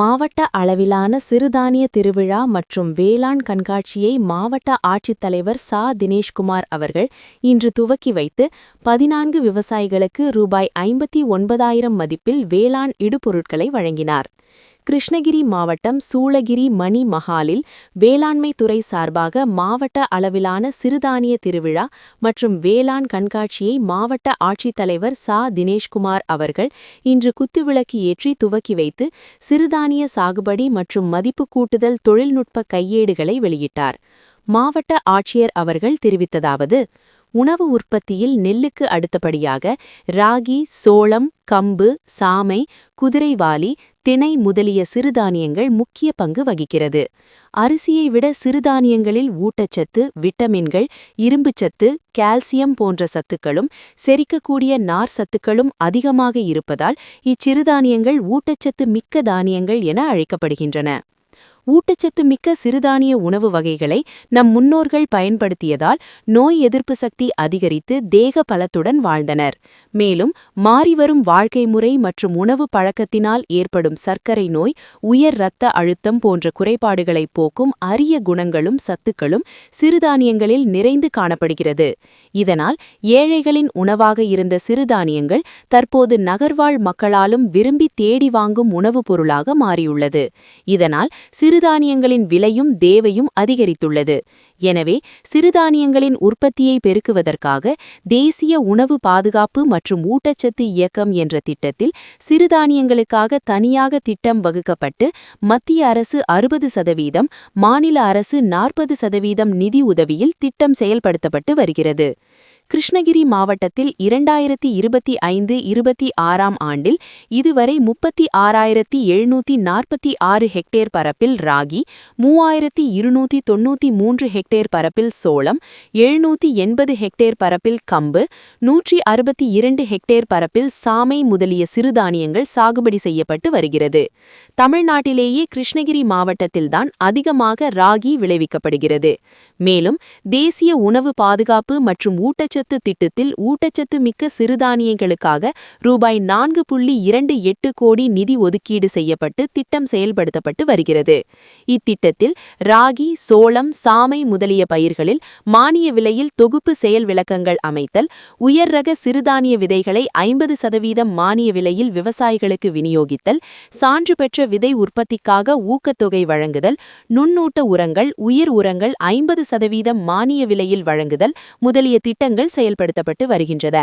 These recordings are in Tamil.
மாவட்ட அளவிலான சிறுதானிய திருவிழா மற்றும் வேளாண் கண்காட்சியை மாவட்ட ஆட்சித்தலைவர் சா. தினேஷ்குமார் அவர்கள் இன்று துவக்கி வைத்து பதினான்கு விவசாயிகளுக்கு ரூபாய் ஐம்பத்தி ஒன்பதாயிரம் மதிப்பில் வேளாண் இடுபொருட்களை வழங்கினார். கிருஷ்ணகிரி மாவட்டம் சூளகிரி மணி மஹாலில் வேளாண்மை துறை சார்பாக மாவட்ட அளவிலான சிறுதானிய திருவிழா மற்றும் வேளாண் கண்காட்சியை மாவட்ட ஆட்சித்தலைவர் சா. தினேஷ்குமார் அவர்கள் இன்று குத்துவிளக்கு ஏற்றி துவக்கி வைத்து சிறுதானிய சாகுபடி மற்றும் மதிப்பு கூட்டுதல் தொழில்நுட்ப கையேடுகளை வெளியிட்டார். மாவட்ட ஆட்சியர் அவர்கள் தெரிவித்ததாவது உணவு உற்பத்தியில் நெல்லுக்கு அடுத்தபடியாக ராகி சோளம் கம்பு சாமை குதிரைவாலி திணை முதலிய சிறுதானியங்கள் முக்கிய பங்கு வகிக்கிறது. அரிசியை விட சிறுதானியங்களில் ஊட்டச்சத்து விட்டமின்கள் இரும்புச்சத்து கால்சியம் போன்ற சத்துக்களும் செரிக்கக்கூடிய நார் சத்துக்களும் அதிகமாக இருப்பதால் இச்சிறுதானியங்கள் ஊட்டச்சத்து மிக்க தானியங்கள் என அழைக்கப்படுகின்றன. ஊட்டச்சத்து மிக்க சிறுதானிய உணவு வகைகளை நம் முன்னோர்கள் பயன்படுத்தியதால் நோய் எதிர்ப்பு சக்தி அதிகரித்து தேக பலத்துடன் வாழ்ந்தனர். மேலும் மாறிவரும் வாழ்க்கை முறை மற்றும் உணவு பழக்கத்தினால் ஏற்படும் சர்க்கரை நோய் உயர் இரத்த அழுத்தம் போன்ற குறைபாடுகளை போக்கும் அரிய குணங்களும் சத்துக்களும் சிறுதானியங்களில் நிறைந்து காணப்படுகிறது. இதனால் ஏழைகளின் உணவாக இருந்த சிறுதானியங்கள் தற்போது நகர்வாழ் மக்களாலும் விரும்பி தேடி வாங்கும் உணவுப் பொருளாக மாறியுள்ளது. இதனால் சிறு சிறுதானியங்களின் விலையும் தேவையும் அதிகரித்துள்ளது. எனவே சிறுதானியங்களின் உற்பத்தியை பெருக்குவதற்காக தேசிய உணவு பாதுகாப்பு மற்றும் ஊட்டச்சத்து இயக்கம் என்ற திட்டத்தில் சிறுதானியங்களுக்காக தனியாக திட்டம் வகுக்கப்பட்டு மத்திய அரசு அறுபது சதவீதம் மாநில அரசு நாற்பது சதவீதம் நிதி உதவியில் திட்டம் செயல்படுத்தப்பட்டு வருகிறது. கிருஷ்ணகிரி மாவட்டத்தில் இரண்டாயிரத்தி இருபத்தி ஐந்து இருபத்தி ஆறாம் ஆண்டில் இதுவரை முப்பத்தி ஆறாயிரத்தி எழுநூத்தி நாற்பத்தி ஆறு ஹெக்டேர் பரப்பில் ராகி மூவாயிரத்தி இருநூத்தி தொன்னூத்தி மூன்று ஹெக்டேர் பரப்பில் சோளம் எழுநூத்தி எண்பது ஹெக்டேர் பரப்பில் கம்பு நூற்றி அறுபத்தி இரண்டு ஹெக்டேர் பரப்பில் சாமை முதலிய சிறுதானியங்கள் சாகுபடி செய்யப்பட்டு வருகிறது. தமிழ்நாட்டிலேயே கிருஷ்ணகிரி மாவட்டத்தில்தான் அதிகமாக ராகி விளைவிக்கப்படுகிறது. மேலும் தேசிய உணவு பாதுகாப்பு மற்றும் ஊட்டச்சத்து திட்டத்தில் ஊட்டச்சத்து மிக்க சிறுதானியங்களுக்காக ரூபாய் நான்கு புள்ளி இரண்டு எட்டு கோடி நிதி ஒதுக்கீடு செய்யப்பட்டு திட்டம் செயல்படுத்தப்பட்டு வருகிறது. இத்திட்டத்தில் ராகி சோளம் சாமை முதலிய பயிர்களில் மானிய விலையில் தொகுப்பு செயல் விளக்கங்கள் அமைத்தல் உயர் ரக சிறுதானிய விதைகளை ஐம்பது சதவீதம் மானிய விலையில் விவசாயிகளுக்கு விநியோகித்தல் சான்று பெற்ற விதை உற்பத்திக்காக ஊக்கத்தொகை வழங்குதல் நுண்ணூட்ட உரங்கள் உயிர் உரங்கள் ஐம்பது சதவீதம் மானிய விலையில் வழங்குதல் முதலிய திட்டங்கள் செயல்படுத்தப்பட்டு வருகின்றன.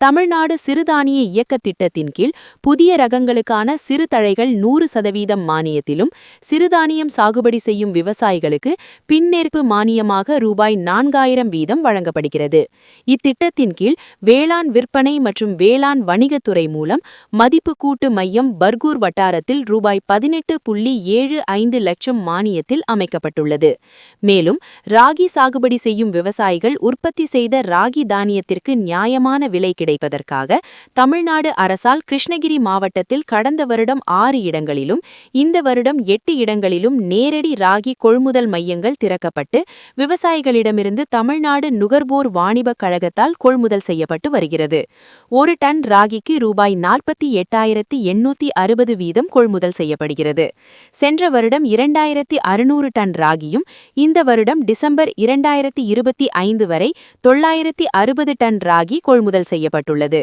தமிழ்நாடு சிறுதானிய இயக்கத் திட்டத்தின் கீழ் புதிய ரகங்களுக்கான சிறுதழைகள் நூறு சதவீதம் மானியத்திலும் சிறுதானியம் சாகுபடி செய்யும் விவசாயிகளுக்கு பின்னேற்பு மானியமாக ரூபாய் நான்காயிரம் வீதம் வழங்கப்படுகிறது. இத்திட்டத்தின் கீழ் வேளாண் விற்பனை மற்றும் வேளாண் வணிகத்துறை மூலம் மதிப்பு கூட்டு மையம் பர்கூர் வட்டாரத்தில் ரூபாய் பதினெட்டு புள்ளி ஏழு ஐந்து லட்சம் மானியத்தில் அமைக்கப்பட்டுள்ளது. மேலும் ராகி சாகுபடி செய்யும் விவசாயிகள் உற்பத்தி செய்த ராகி தானியத்திற்கு நியாயமான விலை கிடைக்கும் கிடைப்பதற்காக தமிழ்நாடு அரசால் கிருஷ்ணகிரி மாவட்டத்தில் கடந்த வருடம் ஆறு இடங்களிலும் இந்த வருடம் எட்டு இடங்களிலும் நேரடி ராகி கொள்முதல் மையங்கள் திறக்கப்பட்டு விவசாயிகளிடமிருந்து தமிழ்நாடு நுகர்வோர் வாணிபக் கழகத்தால் கொள்முதல் செய்யப்பட்டு வருகிறது. ஒரு டன் ராகிக்கு ரூபாய் நாற்பத்தி எட்டாயிரத்தி எண்ணூத்தி அறுபது வீதம் கொள்முதல் செய்யப்படுகிறது. சென்ற வருடம் இரண்டாயிரத்தி அறுநூறு டன் ராகியும் இந்த வருடம் டிசம்பர் இரண்டாயிரத்தி இருபத்தி ஐந்து வரை தொள்ளாயிரத்தி அறுபது டன் ராகி கொள்முதல் செய்யப்பட்டது செய்யப்பட்டுள்ளது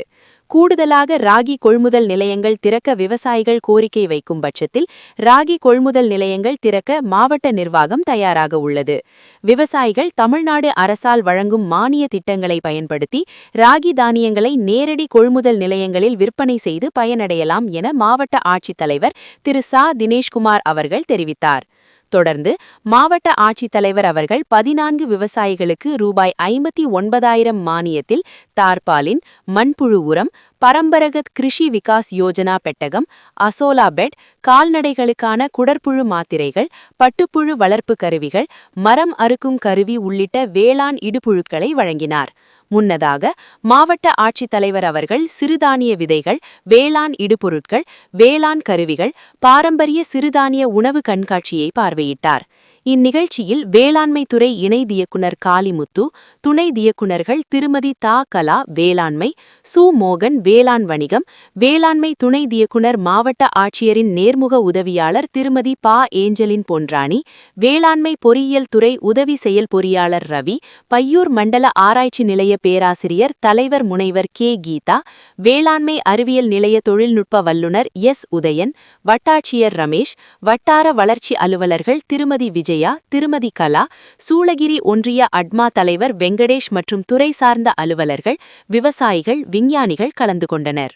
கூடுதலாக ராகி கொள்முதல் நிலையங்கள் திறக்க விவசாயிகள் கோரிக்கை வைக்கும் பட்சத்தில் ராகி கொள்முதல் நிலையங்கள் திறக்க மாவட்ட நிர்வாகம் தயாராக உள்ளது. விவசாயிகள் தமிழ்நாடு அரசால் வழங்கும் மானிய திட்டங்களை பயன்படுத்தி ராகி தானியங்களை நேரடி கொள்முதல் நிலையங்களில் விற்பனை செய்து பயனடையலாம் என மாவட்ட ஆட்சித்தலைவர் திரு சா. தினேஷ்குமார் அவர்கள் தெரிவித்தார். தொடர்ந்து மாவட்ட ஆட்சித்தலைவர் அவர்கள் பதினான்கு விவசாயிகளுக்கு ரூபாய் ஐம்பத்தி ஒன்பதாயிரம் மானியத்தில் தார்பாலின் மண்புழு உரம் பரம்பரகத் கிருஷி விகாஸ் யோஜனா பெட்டகம் அசோலா பெட் கால்நடைகளுக்கான குடற்புழு மாத்திரைகள் பட்டுப்புழு வளர்ப்பு கருவிகள் மரம் அறுக்கும் கருவி உள்ளிட்ட வேளாண் இடுபுழுக்களை வழங்கினார். முன்னதாக மாவட்ட ஆட்சித்தலைவர் அவர்கள் சிறுதானிய விதைகள் வேளாண் இடுபொருட்கள் வேளாண் கருவிகள் பாரம்பரிய சிறுதானிய உணவு கண்காட்சியை பார்வையிட்டார். இந்நிகழ்ச்சியில் வேளாண்மை துறை இணை இயக்குனர் காளிமுத்து துணை இயக்குனர்கள் திருமதி தா கலா வேளாண்மை சு மோகன் வேளாண் வணிகம் வேளாண்மை துணை இயக்குனர் மாவட்ட ஆட்சியரின் நேர்முக உதவியாளர் திருமதி பா ஏஞ்சலின் பொன்ராணி வேளாண்மை பொறியியல் துறை உதவி செயல் பொறியாளர் ரவி பையூர் மண்டல ஆராய்ச்சி நிலைய பேராசிரியர் தலைவர் முனைவர் கே கீதா வேளாண்மை அறிவியல் நிலைய தொழில்நுட்ப வல்லுநர் எஸ் உதயன் வட்டாட்சியர் ரமேஷ் வட்டார வளர்ச்சி அலுவலர்கள் திருமதி விஜய் விஜயா திருமதி கலா சூளகிரி ஒன்றிய அட்மா தலைவர் வெங்கடேஷ் மற்றும் துறை சார்ந்த அலுவலர்கள் விவசாயிகள் விஞ்ஞானிகள் கலந்து கொண்டனர்.